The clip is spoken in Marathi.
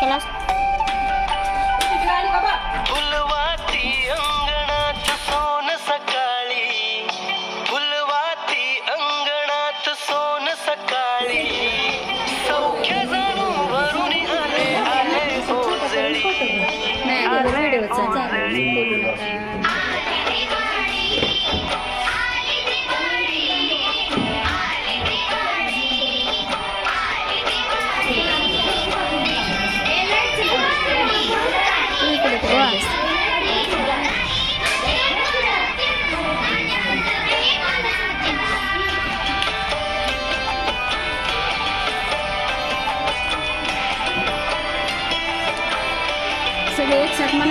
केलास? फुलवाती अंगणात सोन सकाळी. फुलवाती अंगणात सोन सकाळी. सौख्य जणू भरून आले आले ओजळी आले Iya, satu mana